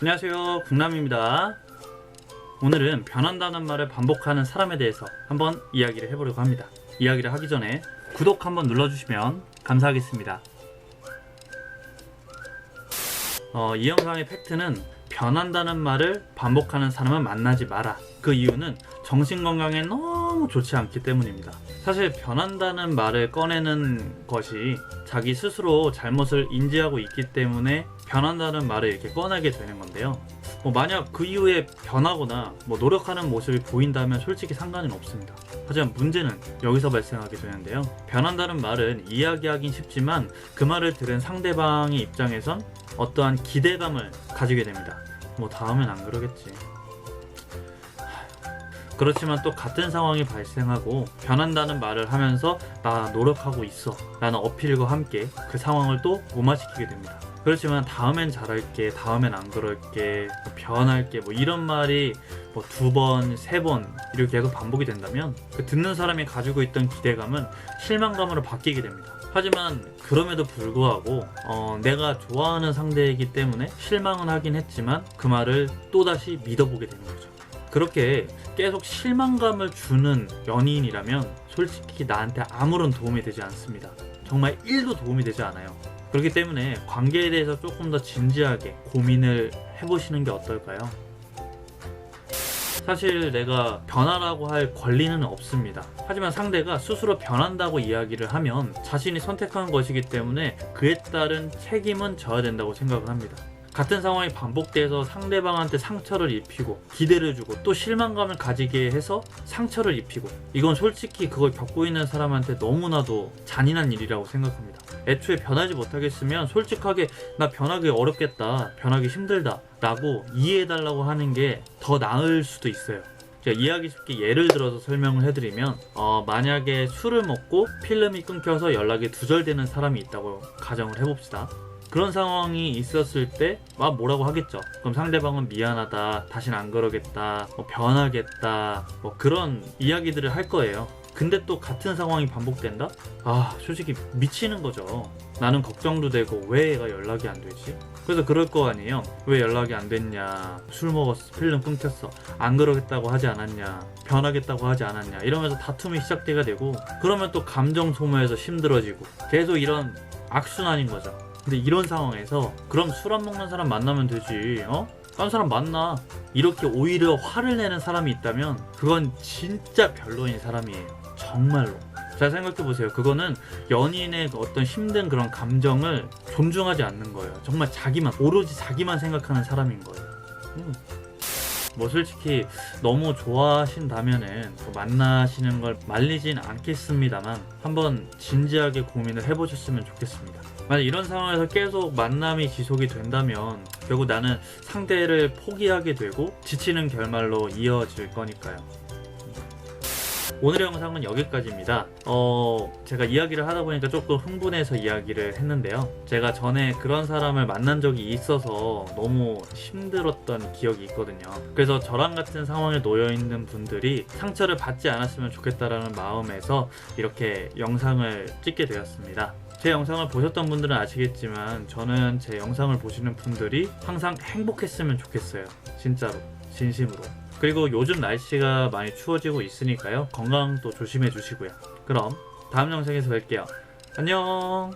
안녕하세요. 국남입니다. 오늘은 변한다는 말을 반복하는 사람에 대해서 한번 이야기를 해보려고 합니다. 이야기를 하기 전에 구독 한번 눌러주시면 감사하겠습니다. 어, 이 영상의 팩트는 변한다는 말을 반복하는 사람은 만나지 마라. 그 이유는 정신건강에 너무 좋지 않기 때문입니다 사실 변한다는 말을 꺼내는 것이 자기 스스로 잘못을 인지하고 있기 때문에 변한다는 말을 이렇게 꺼내게 되는 건데요. 뭐 만약 그 이후에 변하거나 뭐 노력하는 모습이 보인다면 솔직히 상관은 없습니다. 하지만 문제는 여기서 발생하게 되는데요. 변한다는 말은 이야기하긴 쉽지만 그 말을 들은 상대방의 입장에선 어떠한 기대감을 가지게 됩니다. 뭐 다음엔 안 그러겠지. 그렇지만 또 같은 상황이 발생하고 변한다는 말을 하면서 나 노력하고 있어 라는 어필과 함께 그 상황을 또 무마시키게 됩니다. 그렇지만 다음엔 잘할게, 다음엔 안 그럴게, 뭐 변할게 뭐 이런 말이 뭐 두 번, 세 번 이렇게 계속 반복이 된다면 그 듣는 사람이 가지고 있던 기대감은 실망감으로 바뀌게 됩니다. 하지만 그럼에도 불구하고 어, 내가 좋아하는 상대이기 때문에 실망은 하긴 했지만 그 말을 또다시 믿어보게 되는 거죠. 그렇게 계속 실망감을 주는 연인이라면 솔직히 나한테 아무런 도움이 되지 않습니다. 정말 1도 도움이 되지 않아요. 그렇기 때문에 관계에 대해서 조금 더 진지하게 고민을 해보시는 게 어떨까요? 사실 내가 변하라고 할 권리는 없습니다. 하지만 상대가 스스로 변한다고 이야기를 하면 자신이 선택한 것이기 때문에 그에 따른 책임은 져야 된다고 생각을 합니다. 같은 상황이 반복돼서 상대방한테 상처를 입히고 기대를 주고 또 실망감을 가지게 해서 상처를 입히고 이건 솔직히 그걸 겪고 있는 사람한테 너무나도 잔인한 일이라고 생각합니다. 애초에 변하지 못하겠으면 솔직하게 나 변하기 어렵겠다, 변하기 힘들다 라고 이해해달라고 하는 게 더 나을 수도 있어요. 제가 이야기 쉽게 예를 들어서 설명을 해드리면 어, 만약에 술을 먹고 필름이 끊겨서 연락이 두절되는 사람이 있다고 가정을 해봅시다. 그런 상황이 있었을 때, 막 뭐라고 하겠죠. 그럼 상대방은 미안하다, 다신 안 그러겠다, 뭐 변하겠다, 뭐 그런 이야기들을 할 거예요. 근데 또 같은 상황이 반복된다? 아, 솔직히 미치는 거죠. 나는 걱정도 되고, 왜 얘가 연락이 안 되지? 그래서 그럴 거 아니에요. 왜 연락이 안 됐냐? 술 먹었어, 필름 끊겼어. 안 그러겠다고 하지 않았냐? 변하겠다고 하지 않았냐? 이러면서 다툼이 시작되게 되고, 그러면 또 감정 소모해서 힘들어지고, 계속 이런 악순환인 거죠. 근데 이런 상황에서 그럼 술 안 먹는 사람 만나면 되지 어? 딴 사람 만나. 이렇게 오히려 화를 내는 사람이 있다면 그건 진짜 별로인 사람이에요. 정말로. 잘 생각해보세요. 그거는 연인의 그 어떤 힘든 그런 감정을 존중하지 않는 거예요. 정말 자기만 오로지 자기만 생각하는 사람인 거예요. 음. 뭐 솔직히 너무 좋아하신다면은 뭐 만나시는 걸 말리진 않겠습니다만 한번 진지하게 고민을 해보셨으면 좋겠습니다. 만약 이런 상황에서 계속 만남이 지속이 된다면 결국 나는 상대를 포기하게 되고 지치는 결말로 이어질 거니까요. 오늘의 영상은 여기까지입니다. 어, 제가 이야기를 하다 보니까 조금 흥분해서 이야기를 했는데요. 제가 전에 그런 사람을 만난 적이 있어서 너무 힘들었던 기억이 있거든요. 그래서 저랑 같은 상황에 놓여 있는 분들이 상처를 받지 않았으면 좋겠다라는 마음에서 이렇게 영상을 찍게 되었습니다. 제 영상을 보셨던 분들은 아시겠지만 저는 제 영상을 보시는 분들이 항상 행복했으면 좋겠어요. 진짜로. 진심으로. 그리고 요즘 날씨가 많이 추워지고 있으니까요. 건강도 조심해 주시고요. 그럼 다음 영상에서 뵐게요. 안녕!